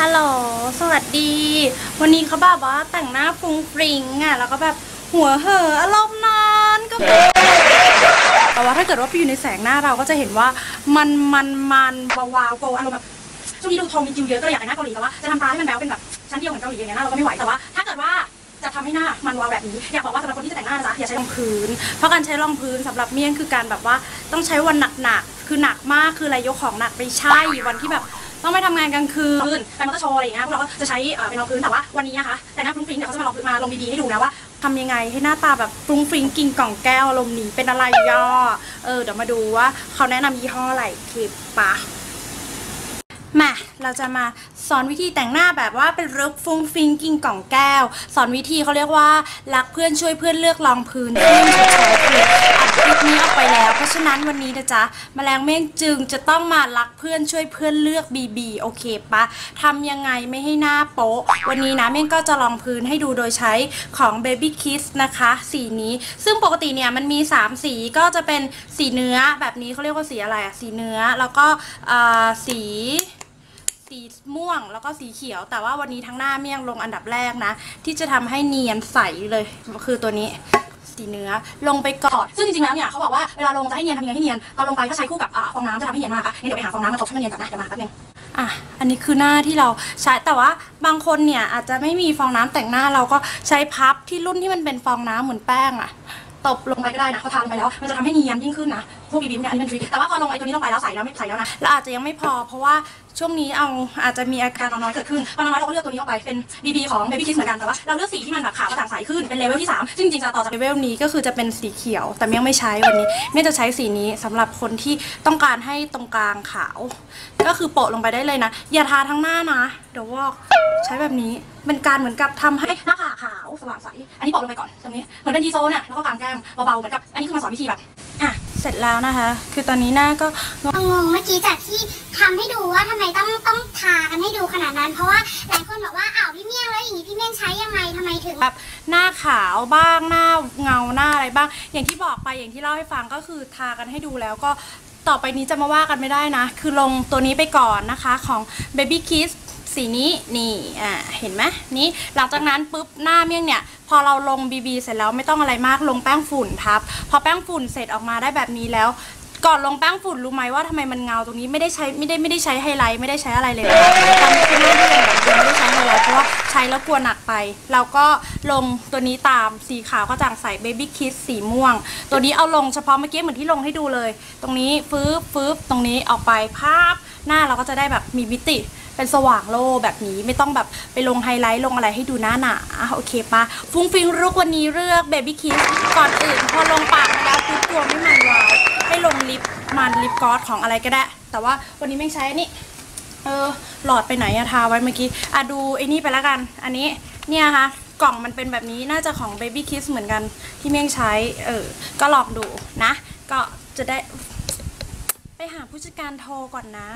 ฮัลโหล สวัสดี วันนี้เขาแบบว่าแต่งหน้าฟรุงฟริงอะ แล้วก็แบบหัวเห่ออารมณ์นานก็แบบแต่ว่าถ้าเกิดว่าไปอยู่ในแสงหน้าเราก็จะเห็นว่ามันมันมันวาวาวโกอารมณ์แบบช่วงนี้ดูทองมีจิวเยอะก็เลยอยากแต่งหน้าเกาหลีแต่ว่าจะทำตาให้มันแบ๊วเป็นแบบชั้นเดียวเหมือนเกาหลีอย่างเงี้ยนะเราก็ไม่ไหวแต่ว่า ถ้าเกิดว่าจะทำให้หน้ามันวาวแบบนี้อยากบอกว่าสำหรับคนที่จะแต่งหน้านะจ๊ะอย่าใช้รองพื้น เพราะการใช้รองพื้นสำหรับเมี่ยงคือการแบบว่าต้องใช้วันหนักๆคือหนักมากคืออะไรยกของหนักไปใช่วันที่แบบ ต้องไปทำงานกลางคืนไปมอเตอร์โชว์อะไรอย่างเงี้ยพวกเราก็จะใช้เอ่อเป็นรองพื้นแต่ว่าวันนี้นะคะแต่หน้าฟรุ้งฟริ้งเดี๋ยวเขาจะมาลองพื้นมาลงดีๆให้ดูนะว่าทำยังไงให้หน้าตาแบบฟรุ้งฟริ้งกิ่งกล่องแก้วอารมณ์นี้เป็นอะไรย่อเออเดี๋ยวมาดูว่าเขาแนะนำยี่ห้ออะไรคลิปปะ มาเราจะมาสอนวิธีแต่งหน้าแบบว่าเป็นรุกฟุ้งฟิงกิ่งกล่องแก้ว สอนวิธีเขาเรียกว่า รักเพื่อนช่วยเพื่อนเลือกรองพื้นที่ใช้คืออัดคลิปนี้ออกไปแล้ว เพราะฉะนั้นวันนี้นะจ๊ะแมลงเม่งจึงจะต้องมารักเพื่อนช่วยเพื่อนเลือก BB โอเคปะทำยังไงไม่ให้หน้าโป๊ะ วันนี้นะเม่งก็จะลองพื้นให้ดูโดยใช้ของ Baby Kiss นะคะสีนี้ ซึ่งปกติเนี่ยมันมี 3 สีก็จะเป็นสีเนื้อแบบนี้เขาเรียกว่าสีอะไรอะสีเนื้อแล้วก็สี สีม่วงแล้วก็สีเขียว แต่ว่าวันนี้ทั้งหน้าเมี่ยงลงอันดับแรกนะ ที่จะทำให้เนียนใสเลยคือตัวนี้สีเนื้อลงไปก่อนซึ่งจริงๆแล้วเนี่ยเขาบอกว่าเวลาลงจะให้เนียนทำยังไงให้เนียนเอาลงไปก็ใช้คู่กับอฟองน้ำจะทำให้เนียนมากค่ะงั้นเดี๋ยวไปหาฟองน้ำมาตบให้มันเนียนก่อนนะเดี๋ยวมาแป๊บนึงอะอันนี้คือหน้าที่เราใช้แต่ว่าบางคนเนี่ยอาจจะไม่มีฟองน้ำแต่งหน้าเราก็ใช้พับที่รุ่นที่มันเป็นฟองน้ำเหมือนแป้งอะตบลงไปก็ได้นะเขาทาลงไปแล้ว มันจะทำให้เนียนยิ่งขึ้นนะ พวกบีบีเนี่ยอันนี้เป็นทริคแต่ว่าพอลงไอ้ตัวนี้ลงไปแล้วใส่แล้วไม่ใส่แล้วนะแล้วอาจจะยังไม่พอเพราะว่าช่วงนี้เอาอาจจะมีอาการนอนน้อยเกิดขึ้นพอนอนน้อยเราก็เลือกตัวนี้ออกไปเป็น BB ของ Baby Kiss เหมือนกันแต่ว่าเราเลือกสีที่มันแบบขาวกระจ่างใสขึ้นเป็นเลเวลที่3ซึ่งจริงๆจะต่อจากเลเวลนี้ก็คือจะเป็นสีเขียว แต่เมี่ยงไม่ใช้วันนี้เมี่ยงจะใช้สีนี้สำหรับคนที่ต้องการให้ตรงกลางขาว ก็คือโปะลงไปได้เลยนะ อย่าทาทั้งหน้านะเดี๋ยววอกใช้แบบนี้เป็นการเหมือนกับทำให้หน้าผากขาวสว่างใสอันนี้โปะลงไปก่อนตรงนี้เหมือนเป็นทีโซนอะแล้วก็กางแก้มเบาๆเหมือนกับอันนี้คือมาสอนวิธีแบบอะ เสร็จแล้วนะคะ คือตอนนี้หน้าก็เอางงเมื่อกี้จากที่ทำให้ดูว่าทำไมต้องต้องทากันให้ดูขนาดนั้น เพราะว่าหลายคนบอกว่าอ้าวพี่เมี่ยงแล้วอย่างนี้พี่เมี่ยงใช้ยังไงทำไมถึงแบบหน้าขาวบ้างหน้าเงาหน้าอะไรบ้าง อย่างที่บอกไปอย่างที่เล่าให้ฟังก็คือทากันให้ดูแล้วก็ต่อไปนี้จะมาว่ากันไม่ได้นะ คือลงตัวนี้ไปก่อนนะคะของ Baby Kiss สีนี้นี่อ่าเห็นไหมนี่หลังจากนั้นปุ๊บหน้าเมี่ยงเนี่ยพอเราลง BB เสร็จแล้วไม่ต้องอะไรมากลงแป้งฝุ่นทับ พอแป้งฝุ่นเสร็จออกมาได้แบบนี้แล้ว ก่อนลงแป้งฝุ่นรู้ไหมว่าทำไมมันเงาตรงนี้ไม่ได้ใช้ไม่ได้ไม่ได้ใช้ไฮไลท์ไม่ได้ใช้อะไรเลยคะทำให้หน้าที่เป็นแบบนี้ไม่ได้ใช้ไฮไลท์เพราะว่าใช้แล้วกลัวหนักไป เราก็ลงตัวนี้ตามสีขาวก็จางใส Baby Kiss สีม่วง ตัวนี้เอาลงเฉพาะเมื่อกี้เหมือนที่ลงให้ดูเลย ตรงนี้ฟืบฟืบตรงนี้ออกไปภาพหน้าเราก็จะได้แบบมีมิติ เป็นสว่างโล่แบบนี้ไม่ต้องแบบไปลงไฮไลท์ลงอะไรให้ดูหน้าหนาโอเคปะฟุ้งฟิงรุกวันนี้เลือก Baby Kiss ก่อนอื่น พอลงปากแล้วปุ๊บตัวไม่มันวาวให้ลงลิปมันลิปกลอสของอะไรก็ได้ แต่ว่าวันนี้ไม่ใช้อันนี้เออหลอดไปไหนอะทาไว้เมื่อกี้อะดูไอ้นี่ไปแล้วกัน อันนี้เนี่ยค่ะกล่องมันเป็นแบบนี้น่าจะของ Baby Kiss เหมือนกันที่เมี่ยงใช้ เออ ก็ลองดูนะ ก็จะได้ หาผู้จัดการโทรก่อนนะ